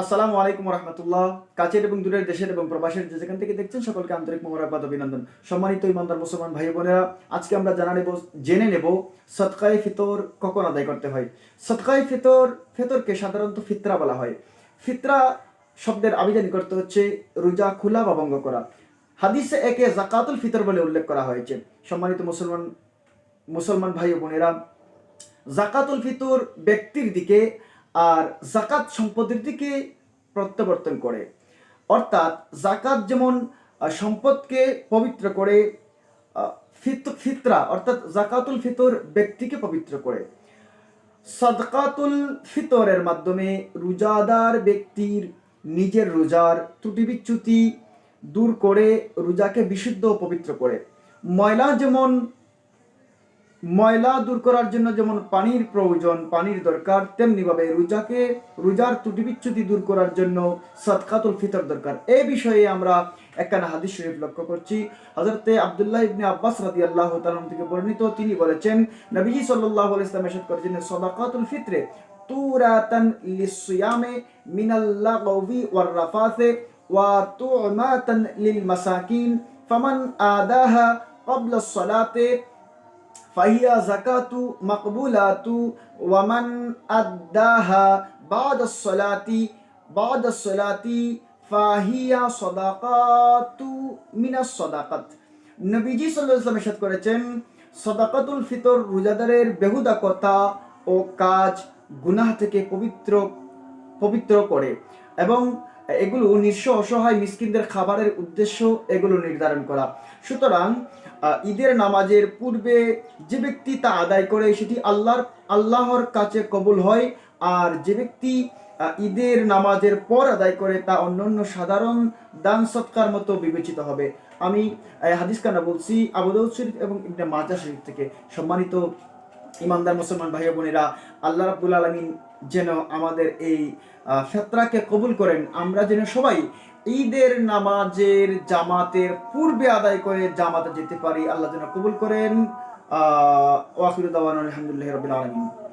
আসসালামু আলাইকুম রহমতুল্লাহ কাছের এবং দূরের দেশের এবং প্রবাসের যে যেখান থেকে দেখছেন, সকলকে আন্তরিক মোবারকবাদ অভিনন্দন। সম্মানিত ইমানদার মুসলমান ভাই বোনেরা, আজকে আমরা জানা নেব, জেনে নেব সৎকায় ফিতর কখন আদায় করতে হয়। সৎকায় ফিতর, ফিতরকে সাধারণত ফিতরা বলা হয়। ফিতরা শব্দের আবিধানিক করতে হচ্ছে রোজা, খোলা বা ভঙ্গ করা। হাদিসে একে জাকাতুল ফিতর বলে উল্লেখ করা হয়েছে। সম্মানিত মুসলমান মুসলমান ভাই বোনেরা, জাকাতুল ফিতর ব্যক্তির দিকে আর জাকাত সম্পদের দিকে প্রত্যাবর্তন করে। অর্থাৎ জাকাত যেমন সম্পদকে পবিত্র করে ফিতরা, অর্থাৎ জাকাতুল ফিতর ব্যক্তিকে পবিত্র করে। সদকাতুল ফিতরের মাধ্যমে রোজাদার ব্যক্তির নিজের রোজার ত্রুটি বিচ্যুতি দূর করে রোজাকে বিশুদ্ধ পবিত্র করে। ময়লা যেমন ময়লা দূর করার জন্য যেমন পানির প্রয়োজন পানির দরকার তেমনিভাবে রোজাকে রোজার ত্রুটি বিচ্যুতি দূর করার জন্য সদকাতুল ফিতর দরকার এই বিষয়ে আমরা একখানা হাদিস শরীফ লক্ষ্য করছি হজরতে আবদুল্লাহ ইবনে আব্বাস রাদি আল্লাহ থেকে বর্ণিত তিনি বলেছেন নবীজি সাল্লাহ ইসলাম এরশাদ করেছেন সদাকাতুল ফিতরে তুরাতান লিসিয়ামে মিনাল্লাহ গৌবি ওয়ার রাফাসে ওয়া তুমাতান লিল মাসাকিন ফামান আদাহা قبل الصلاة ফাহিয়া জাকাতু মাকবুলাতু ওয়ামান আদাহা বাদ সলাতি বাদ সলাতি ফাহিয়া সদাকাতু মিনাস সদাকাত। নবীজি সাল্লাহ ইসলাম করেছেন, সদাকাতুল ফিতর রোজাদারের বেহুদা কথা ও কাজ গুনাহ থেকে পবিত্র পবিত্র করে এবং এগুলো নিঃস্ব অসহায় মিসকিনদের খাবারের উদ্দেশ্য এগুলো নির্ধারণ করা। সুতরাং ঈদের নামাজের পূর্বে যে ব্যক্তি তা আদায় করে, সেটি আল্লাহর আল্লাহর কাছে কবুল হয়। আর যে ব্যক্তি ঈদের নামাজের পর আদায় করে, তা অন্যান্য সাধারণ দান সৎকার মতো বিবেচিত হবে। আমি হাদিস কানা বলছি আবুদাউদ শরীফ এবং ইবনে মাজা শরীফ থেকে সম্মানিত ইমানদার মুসলমান ভাই বোনেরা, আল্লাহ রাবুল আলমিন যেন আমাদের এই ফেতরাকে কবুল করেন। আমরা যেন সবাই ঈদের নামাজের জামাতের পূর্বে আদায় করে জামাতে যেতে পারি। আল্লাহ যেন কবুল করেন। আহ দাওয়ান আলহামদুলিল্লাহ রবিল আলমিন।